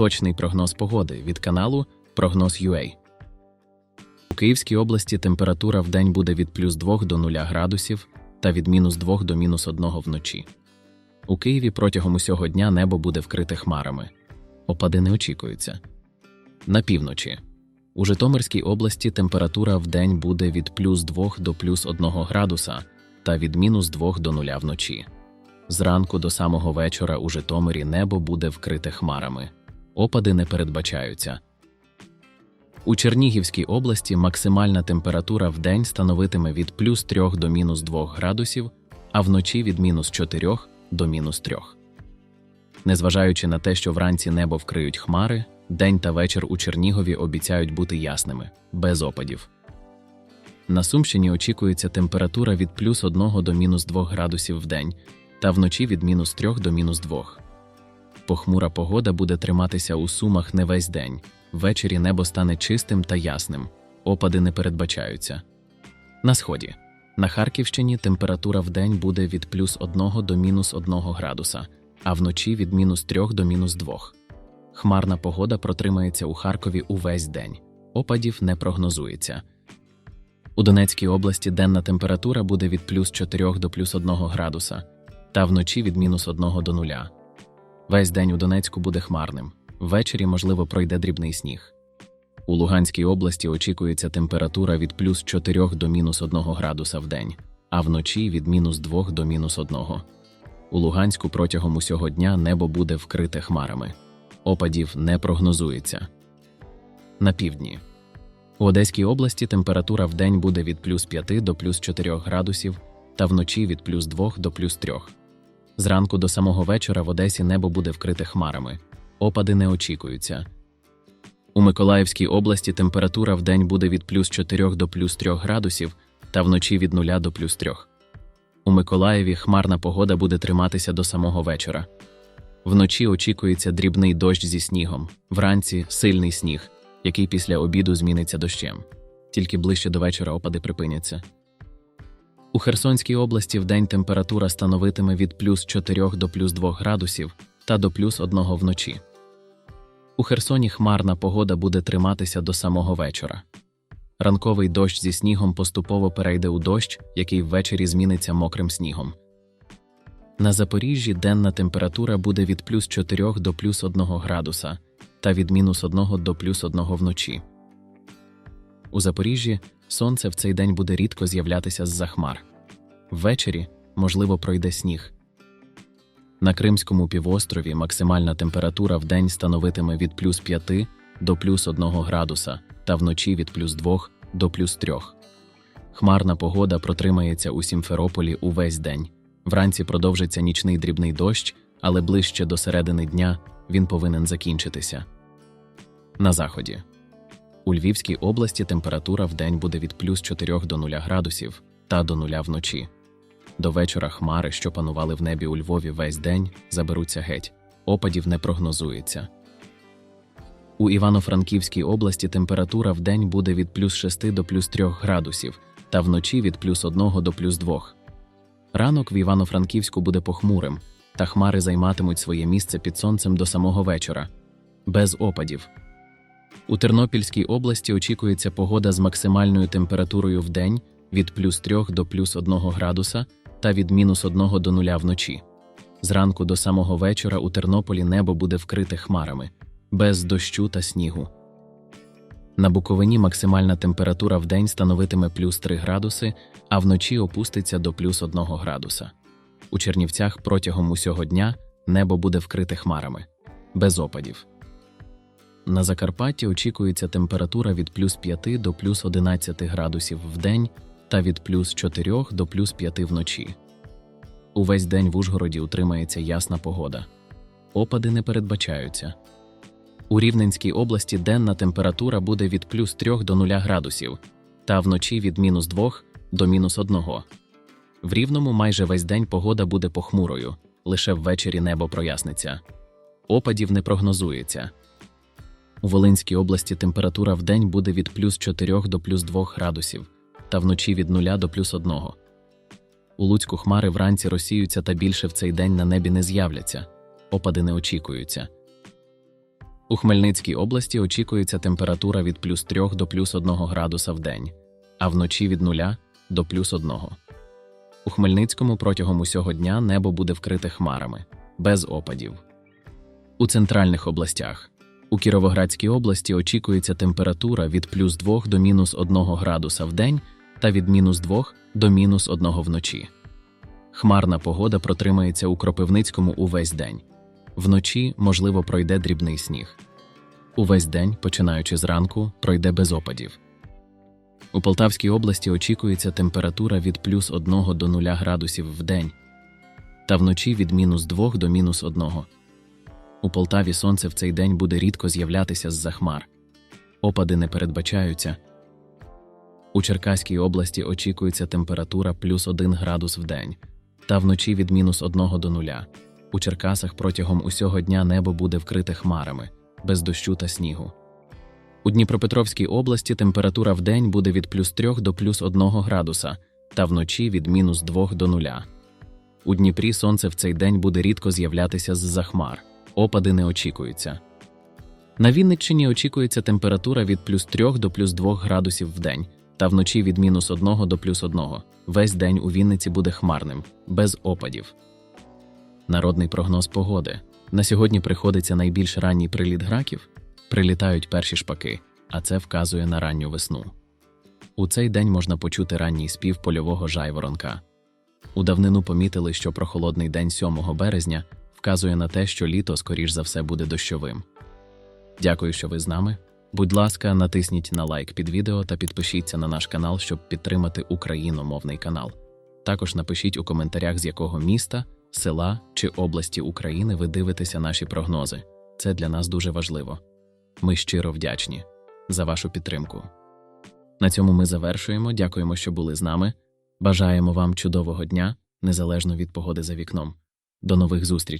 Точний прогноз погоди від каналу Прогноз UA. У Київській області температура в день буде від плюс 2 до 0 градусів та від мінус 2 до мінус 1 вночі. У Києві протягом усього дня небо буде вкрите хмарами. Опади не очікуються. На півночі. У Житомирській області температура в день буде від плюс 2 до плюс 1 градуса та від мінус 2 до 0 вночі. Зранку до самого вечора у Житомирі небо буде вкрите хмарами. Опади не передбачаються. У Чернігівській області максимальна температура в день становитиме від плюс 3 до мінус 2 градусів, а вночі від мінус 4 до мінус 3. Незважаючи на те, що вранці небо вкриють хмари, день та вечір у Чернігові обіцяють бути ясними, без опадів. На Сумщині очікується температура від плюс 1 до мінус 2 градусів в день, та вночі від мінус 3 до мінус 2. Похмура погода буде триматися у Сумах не весь день. Ввечері небо стане чистим та ясним, опади не передбачаються. На сході. На Харківщині температура в день буде від плюс 1 до мінус 1 градуса, а вночі від мінус 3 до мінус 2. Хмарна погода протримається у Харкові увесь день. Опадів не прогнозується. У Донецькій області денна температура буде від плюс 4 до плюс 1 градуса, та вночі від мінус 1 до 0. Весь день у Донецьку буде хмарним. Ввечері, можливо, пройде дрібний сніг. У Луганській області очікується температура від плюс 4 до мінус 1 градуса в день, а вночі від мінус 2 до мінус 1. У Луганську протягом усього дня небо буде вкрите хмарами. Опадів не прогнозується. На півдні. У Одеській області температура в день буде від плюс 5 до плюс 4 градусів та вночі від плюс 2 до плюс 3. Зранку до самого вечора в Одесі небо буде вкрите хмарами. Опади не очікуються. У Миколаївській області температура в день буде від плюс 4 до плюс 3 градусів та вночі від 0 до плюс 3. У Миколаєві хмарна погода буде триматися до самого вечора. Вночі очікується дрібний дощ зі снігом, вранці сильний сніг, який після обіду зміниться дощем. Тільки ближче до вечора опади припиняться. У Херсонській області вдень температура становитиме від плюс 4 до плюс 2 градусів та до плюс 1 вночі. У Херсоні хмарна погода буде триматися до самого вечора. Ранковий дощ зі снігом поступово перейде у дощ, який ввечері зміниться мокрим снігом. На Запоріжжі денна температура буде від плюс 4 до плюс 1 градуса та від мінус 1 до плюс 1 вночі. У Запоріжжі сонце в цей день буде рідко з'являтися з-за хмар. Ввечері, можливо, пройде сніг. На Кримському півострові максимальна температура в день становитиме від плюс 5 до плюс 1 градуса та вночі від плюс 2 до плюс 3. Хмарна погода протримається у Сімферополі увесь день. Вранці продовжиться нічний дрібний дощ, але ближче до середини дня він повинен закінчитися. На заході. У Львівській області температура в день буде від плюс 4 до 0 градусів та до 0 вночі. До вечора хмари, що панували в небі у Львові весь день, заберуться геть. Опадів не прогнозується. У Івано-Франківській області температура в день буде від плюс 6 до плюс 3 градусів та вночі від плюс 1 до плюс 2. Ранок в Івано-Франківську буде похмурим, та хмари займатимуть своє місце під сонцем до самого вечора. Без опадів. У Тернопільській області очікується погода з максимальною температурою в день від плюс 3 до плюс 1 градуса та від мінус 1 до 0 вночі. Зранку до самого вечора у Тернополі небо буде вкрите хмарами, без дощу та снігу. На Буковині максимальна температура в день становитиме плюс 3 градуси, а вночі опуститься до плюс 1 градуса. У Чернівцях протягом усього дня небо буде вкрите хмарами, без опадів. На Закарпатті очікується температура від плюс 5 до плюс 11 градусів в день та від плюс 4 до плюс 5 вночі. Увесь день в Ужгороді утримається ясна погода. Опади не передбачаються. У Рівненській області денна температура буде від плюс 3 до 0 градусів, та вночі від мінус 2 до мінус 1. В Рівному майже весь день погода буде похмурою, лише ввечері небо проясниться. Опадів не прогнозується. У Волинській області температура в день буде від плюс 4 до плюс 2 градусів, та вночі від 0 до плюс 1. У Луцьку хмари вранці розсіються та більше в цей день на небі не з'являться, опади не очікуються. У Хмельницькій області очікується температура від плюс 3 до плюс 1 градуса в день, а вночі від 0 до плюс 1. У Хмельницькому протягом усього дня небо буде вкрите хмарами, без опадів. У центральних областях. У Кіровоградській області очікується температура від плюс 2 до мінус 1 градуса в день та від мінус 2 до мінус 1 вночі. Хмарна погода протримається у Кропивницькому увесь день. Вночі, можливо, пройде дрібний сніг. Увесь день, починаючи зранку, пройде без опадів. У Полтавській області очікується температура від плюс 1 до 0 градусів в день та вночі від мінус 2 до мінус 1. У Полтаві сонце в цей день буде рідко з'являтися з-за хмар. Опади не передбачаються. У Черкаській області очікується температура плюс 1 градус в день та вночі від мінус 1 до 0. У Черкасах протягом усього дня небо буде вкрите хмарами, без дощу та снігу. У Дніпропетровській області температура в день буде від плюс 3 до плюс 1 градуса та вночі від мінус 2 до 0. У Дніпрі сонце в цей день буде рідко з'являтися з-за хмар. Опади не очікуються. На Вінниччині очікується температура від плюс 3 до плюс 2 градусів в день та вночі від мінус 1 до плюс 1. Весь день у Вінниці буде хмарним, без опадів. Народний прогноз погоди. На сьогодні приходиться найбільш ранній приліт граків, прилітають перші шпаки, а це вказує на ранню весну. У цей день можна почути ранній спів польового жайворонка. У давнину помітили, що прохолодний день 7 березня вказує на те, що літо, скоріш за все, буде дощовим. Дякую, що ви з нами. Будь ласка, натисніть на лайк під відео та підпишіться на наш канал, щоб підтримати україномовний канал. Також напишіть у коментарях, з якого міста, села чи області України ви дивитеся наші прогнози. Це для нас дуже важливо. Ми щиро вдячні за вашу підтримку. На цьому ми завершуємо. Дякуємо, що були з нами. Бажаємо вам чудового дня, незалежно від погоди за вікном. До нових зустрічей!